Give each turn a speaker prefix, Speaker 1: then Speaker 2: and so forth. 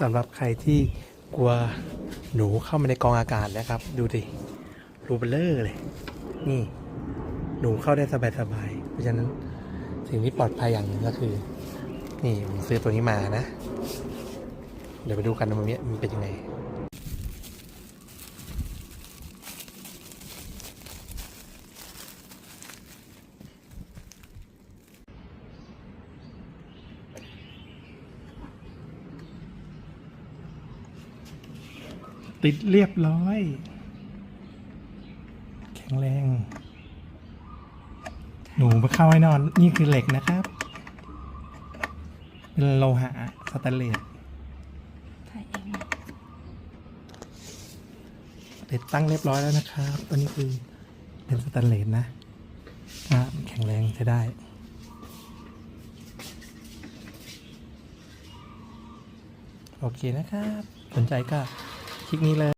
Speaker 1: สำหรับใครที่กลัวหนูเข้ามาในกองอากาศนะครับ ดูดิรูเบลเลอร์เลย นี่ หนูเข้าได้สบายๆเพราะฉะนั้นสิ่งที่ปลอดภัยอย่างหนึ่งก็คือ นี่ผมซื้อตัวนี้มานะ เดี๋ยวไปดูกันว่ามันมันเป็นยังไง ติดเรียบร้อย แข็งแรง หนูมาเข้าให้นอน นี่คือเหล็กนะครับ เป็นโลหะสแตนเลส
Speaker 2: ถ่ายเอง
Speaker 1: ติดตั้งเรียบร้อยแล้วนะครับ ตัวนี้คือเป็นสแตนเลสนะอะแข็งแรงใช้ได้โอเคนะครับ สนใจก็ คลิปนี้เลย